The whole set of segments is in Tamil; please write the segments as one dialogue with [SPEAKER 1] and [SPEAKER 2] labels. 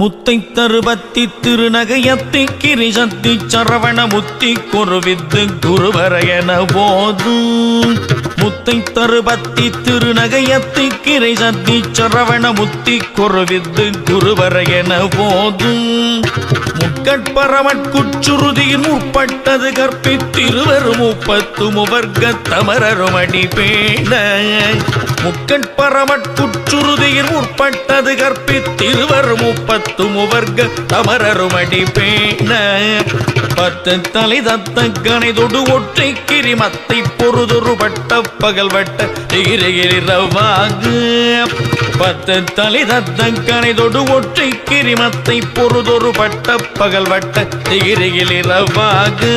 [SPEAKER 1] முத்தை தருபத்தி திருநகையத்தி கிரிசத்தி சரவண முத்தி குருவித்து குருவரையன போது. முத்தை தருபத்தி திருநகையத்தி கிரிசத்தி சரவண முத்தி குருவித்து குருவரையன போது. முக்கட்பரமட்குச்சுருதியின் முற்பட்டது கற்பித்திருவரும் முப்பத்து முவர்க்க தமரருமணி பேண. முக்கண் முக்கட்பரமட்குச்சுருதியின் உட்பட்டது கற்பித்திருவர் முப்பத்து முவர்க்க தமரருமடி பேண. பத்து தலை தத்த கனைதொடு ஒற்றை கிரிமத்தை பொறுதொரு வட்ட பகல் வட்ட திகிரிரவாகு பத்து தலை தத்த கனைதொடு ஒற்றை கிரிமத்தை பொறுதொரு பட்ட பகல் வட்ட திகிரிரவாகு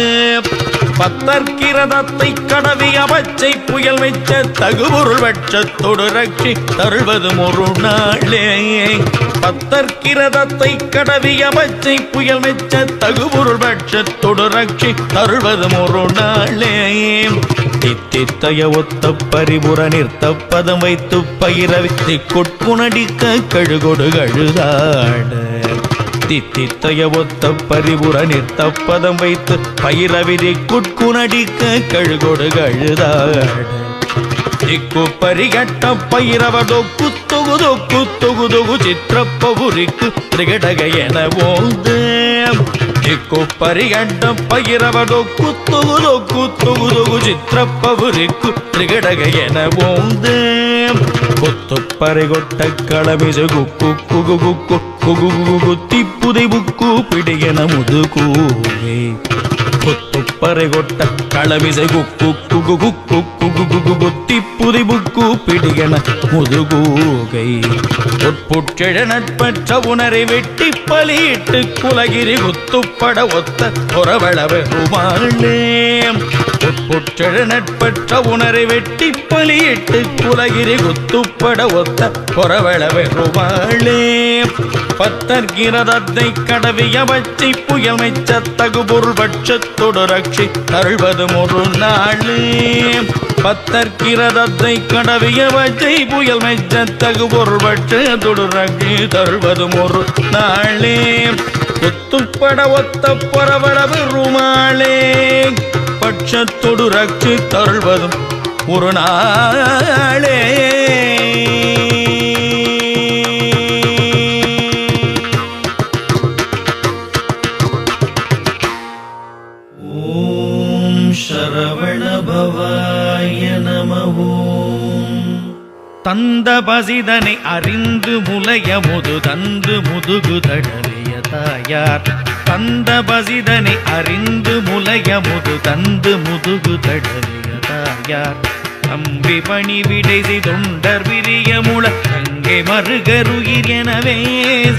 [SPEAKER 1] பத்தற்கிரதத்தை கடவி அவச்சை புயல் வைச்ச தகுபொருள் வட்சத்தோடு ரட்சி தருள்வதும் ஒரு நாளே. பத்தற்கிரதத்தை கடவி அவச்சை புயல் வைச்ச தகுபொருள் வட்சத்தோடு ரட்சி தருள்வதும் ஒரு நாளே. தித்தித்தய ஒத்த பரிபுற நிறுத்த பதம் வைத்து பயிரவித்து கொட்புணடிக்க கழுகொடு கழுதாட. தித்தித்தய ஒத்த பரிபுர நித்தப்பதம் வைத்து பயிரவிதி குட்குநடிக்க கழுகொடு கழுதாட திக்கு பரிகட்ட பயிரவ தொக்கு தொகு தொக்கு தொகு தொகு சித்திரப்பவுரிக்கு திரிகடக என ஓந்து. திக்கு பரிகட்ட பயிரவ தொக்கு தொகு தொக்கு தொகு தொகு சித்திரப்பவுரிக்கு திரிகடக என ஓந்து. ಓದೆ கொத்து பறைகொட்ட களமிசு குக்கு குகு குக்கு குகு குகு புதை புக்கு பிடிகன முதுகூவே கொத்து கொட்ட களமிசை குக்கு குகு குக்கு குகு குகு குத்தி புதி புக்கு பிடிகன முதுகூகை. உட்புற்றெழ உணரை வெட்டி பலியிட்டு குலகிரி குத்துப்பட ஒத்த புறவள பெருமாளே உட்புற்றெழ உணரை வெட்டி பலியிட்டு குலகிரி குத்துப்பட ஒத்த புறவள பெருமாளே பத்தர்கிரதத்தை கடவிய பச்சை புயல் மெச்ச தகுபொருள் பட்சத்தொடு ரட்சி தருள்வதும் ஒரு நாளே. பத்தர்கிரதத்தை கடவிய வச்சை புயல் மெச்ச தகுபொருள் பட்சத்தொடு ரட்சி தருள்வதும் ஒரு நாளே. ஒத்துப்பட ஒத்த பரவளவு ருமாளே. பட்சத்தொடு ரட்சி தருள்வதும் ஒரு நாளே. பசிதனை அறிந்து முலைய முது தந்து முதுகு தடவிய தாயார். தந்த பசிதனை அறிந்து முலைய முது தந்து முதுகு தடவிய தாயார். தம்பி பணி விடை தொண்டர் விரிய முள தங்கை மறுகருயிர் எனவே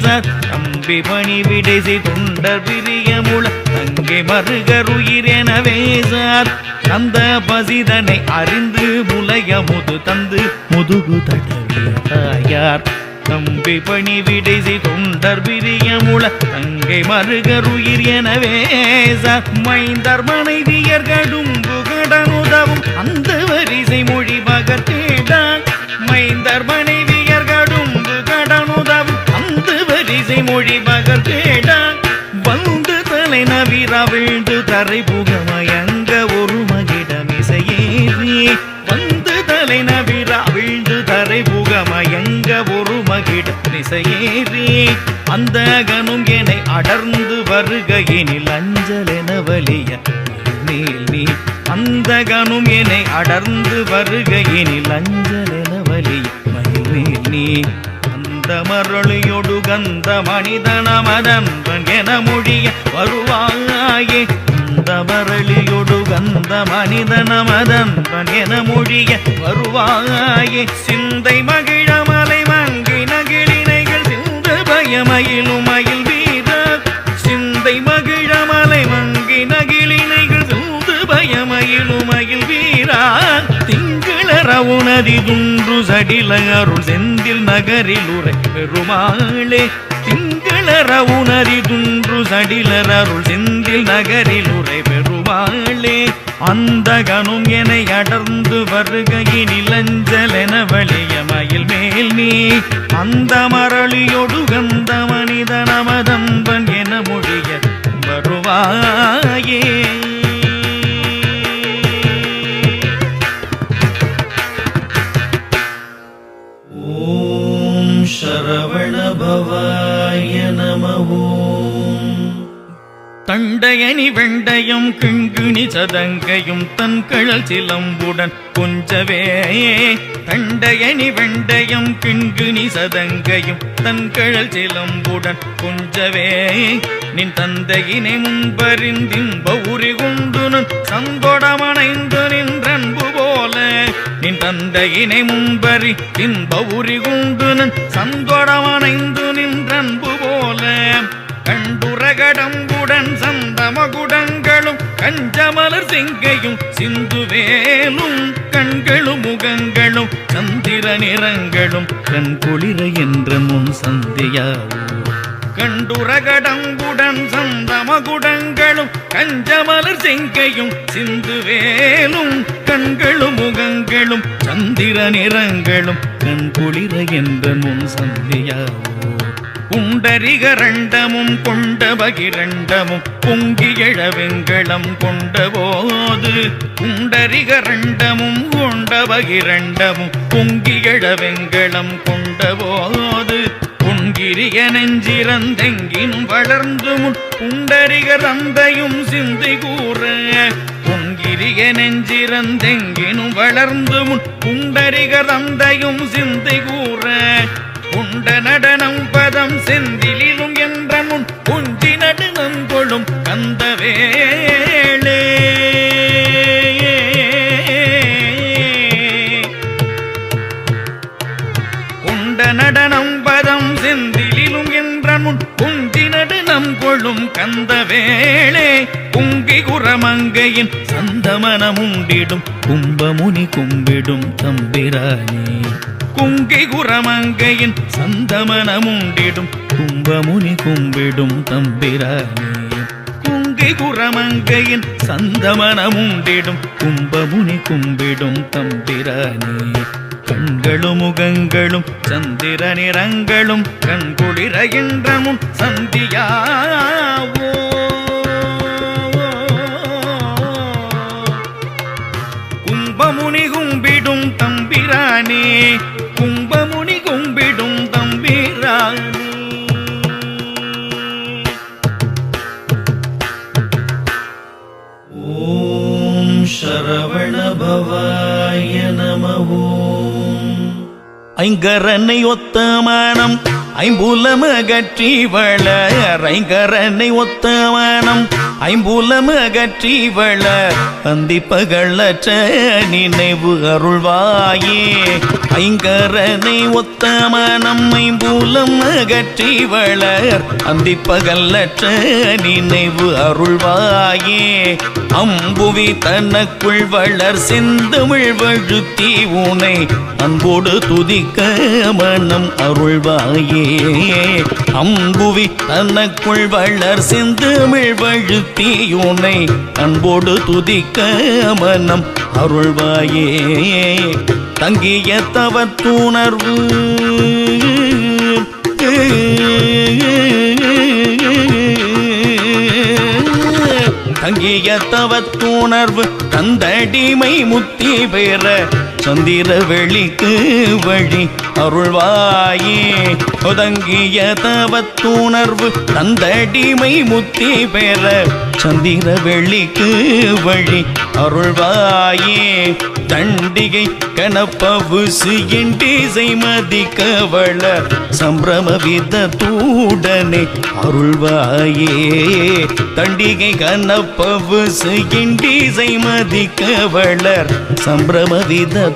[SPEAKER 1] சார். தம்பி பணி விடை தொண்டர் விரிய முள தங்கை மறுகருயிர் எனவே சார். தந்த பசிதனை அறிந்து முலைய முது தந்து. முதுகு தடவியார் தாயார் தம்பி பணி விடை தொண்டர் பிரிய முள தங்கை மருகருயிர் எனவே சார் மனைவியர் கடும்பு கடன் உதவும் அந்த வரிசை மொழி பகத்தேடான் மைந்தர் மனைவியர் கடும்பு கடன் உதவும் அந்த வரிசை மொழி பகத்தேடான் வந்து தலை நவிர விழுந்து தரை புகமயங்க அந்த என்னை அடர்ந்து வருகையினில் அஞ்சலென வலிய மேல் நீ. அந்தகனும் என்னை அடர்ந்து வருகையினில் அஞ்சலென வலிய மயில் நீ. அந்த மரளியொடு கந்த மனிதனமதன்பன் என மொழிய வருவாயே. அந்த மரளியொடு கந்த மனிதனமதன்பன் என மொழிய வருவாயே. சிந்தை மகிழ் சிந்து பயமயிலும் வீர. சிந்தை மகிழமலை மங்கி நகிழினைகள் சிந்து பயமயிலுமயில் வீரா. திங்களரவுனதி துன்று சடில அருள் செந்தில் நகரில் உரை பெருமாளே திங்களரவுனதி துன்று சடிலர் அருள் செந்தில் நகரில் உரை பெருமாளே அந்தகனும் என அடர்ந்து வருகையினில் அஞ்சல் என மயில் மேல் நீ. அந்த மரளியொடு கந்த மனித நமதம்பன் என மொழிய வருவாயே. தண்டையணி வெண்டையும் கிங்குனி சதங்கையும் தன் கழல் சிலம்புடன் கொஞ்சவே. தண்டையணி வெண்டையும் கிங்குனி சதங்கையும் தன் கழல் சிலம்புடன் கொஞ்சவே. நின் தந்தையினை முன்பறிந்தின்ப உரி கொண்டுனன் சந்தொடமணைந்து நின்றன்பு போல. நின் தந்தையினை முன்பறி இன்ப உரி கொண்டுனன் சந்தொடமணைந்து நின்றன்பு போல. கண்டுரகடம்பு கண்டுரகடம்புடன் சந்தமகுடங்களும் கஞ்சமலர் செங்கையும் சிந்துவேலும் கண்களும் முகங்களும் சந்திர நிறங்களும் கண் குளிர என்ற முன் சந்தியாவும் கண்டுரகடம்புடன் சந்தமகுடங்களும் கஞ்சமலர் செங்கையும் சிந்துவேலும் கண்களும் முகங்களும் சந்திர நிறங்களும் கண் குளிர என்ற முன் சந்தியாவோ புண்டரிகரண்டமும் கொண்ட பகிரண்டமும் பொங்கி எழ கொண்ட போது புண்டரிகரண்டமும் கொண்ட பகிரண்டமும் பொங்கி எழ கொண்ட போது பொங்கிரிய நெஞ்சிறந்தெங்கினும் வளர்ந்து முன் புண்டரிகர் அந்தையும் சிந்தி கூற. பொங்கிரிய நெஞ்சிறந்தெங்கினும் வளர்ந்து முன் புண்டரிகர் அந்தையும் சிந்தி கூற. உண்ட நடனம் பதம் செந்திலும் என்ற முன் குஞ்சி நடுனம் கொள்ளும் கந்த வேளே நடனம் பதம் செந்திலும் அருளும் கந்த வேளே குங்கி குரமங்கையின் சந்தமனம் உண்டிடும் கும்பமுனி கும்பிடும் தம்பிரானே. குங்கி குரமங்கையின் சந்தமனமுண்டிடும் கும்பமுனி கும்பிடும் தம்பிரானே. குங்கி குரமங்கையின் சந்தமனமுண்டிடும் கும்பமுனி கும்பிடும் தம்பிரானே. கண்களும் முகங்களும் சந்திர நிறங்களும் கண்குளிரகின்ற முன் சந்தியா ஐங்கரனை ஒத்த மானம் ஐம்புலமகற்றி வளர் ஐங்கரனை ஒத்த மனம் ஐம்புலமகற்றி வளர் அந்திப்பகழற்ற நினைவு அருள்வாயே. ஐங்கரனை ஒத்த மனம் ஐம்புலம் அகற்றி வளர் அந்திப்பகல்லற்ற நினைவு அருள்வாயே. அம்புவி தனக்குள் வளர் செந்தமிழ் வழுத்தி உனை அன்போடு துதிக்க மனம் அருள்வாயே. அம்புவி தனக்குள் வளர் செந்தமிழ் வழுத்தி அன்போடு துதிக்க மனம் அருள்வாயே. தங்கிய தவத்துணர்வு. தங்கிய தவத்துணர்வு தந்தடிமை முத்தி பெற சந்திர வெளிக்கு வழி அருள்வாயே. ஒதங்கிய தவத்துணர்வு தந்தடிமை முத்தி பெற சந்திர வெளிக்கு வழி அருள்வாயே. தண்டிகை கனப்பவுசு எண்டிசை மதிக்க வளர் சம்பிரம வித தூடனே அருள்வாயே. தண்டிகை கனப்பவுசு எண்டிசை மதிக்க வளர் சம்பிரம வித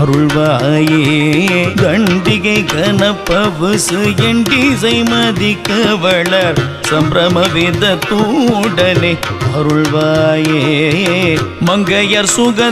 [SPEAKER 1] அருள்வாயே. கண்டிகை கனப்பவுசு என் எண்டிசை மதிக்க வளர். சம்பிரம வித தூடனே அருள்வாயே. மங்கையர் சுக